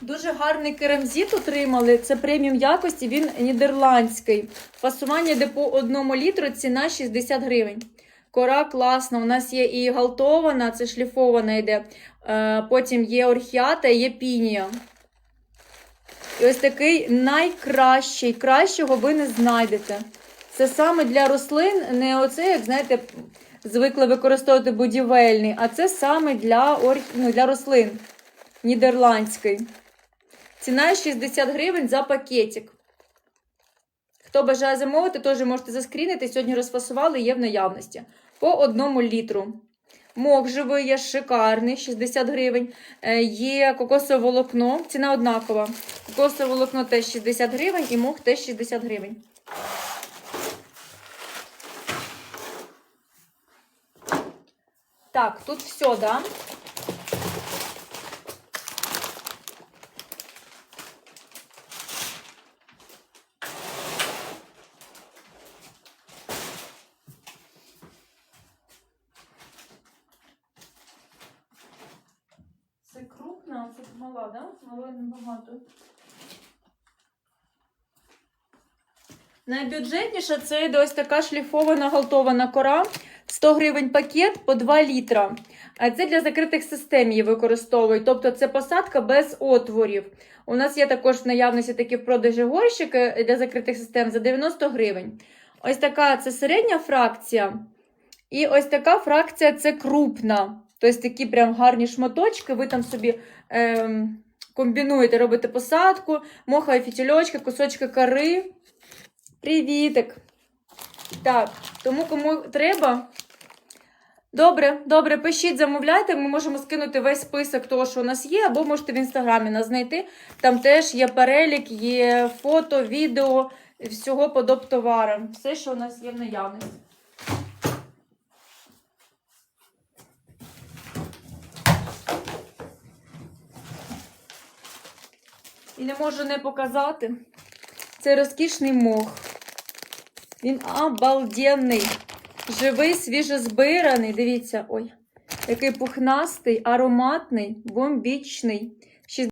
Дуже гарний керамзит отримали. Це преміум якості, він нідерландський. Фасування йде по одному літру, ціна 60 гривень. Кора класна. У нас є і галтована, це шліфована йде. Е, Потім є орхіата, є пінія. І ось такий найкращий. Кращого ви не знайдете. Це саме для рослин, не оце, як знаєте, звикли використовувати будівельний, а це саме для, орх... ну, для рослин. Нідерландський. Ціна 60 гривень за пакетик. Хто бажає замовити, теж можете заскрінити. Сьогодні розфасували, є в наявності. По одному літру. Мох живий є шикарний, 60 гривень. Е, Є кокосове волокно, ціна однакова. Кокосове волокно теж 60 гривень і мох теж 60 гривень. Так, тут все, да? Це крупна, це мала, да? Малої небагато. Найбюджетніша це ось така шліфована галтована кора. 100 гривень пакет по 2 літра. А це для закритих систем її використовують. Тобто це посадка без отворів. У нас є також в наявності такі в продажі горщики для закритих систем за 90 гривень. Ось така це середня фракція. І ось така фракція це крупна. Тобто такі прям гарні шматочки. Ви там собі ем, комбінуєте, робите посадку, мохові фітільочки, кусочки кори. Привітик! Так, тому кому треба. Добре, добре, пишіть, замовляйте. Ми можемо скинути весь список того, що у нас є, або можете в інстаграмі нас знайти. Там теж є перелік, є фото, відео, всього по доп-товарам. Все, що у нас є в наявності. І не можу не показати. Це розкішний мох. Він обалденний. Живий, свіжозбираний. Дивіться, ой, який пухнастий, ароматний, бомбічний.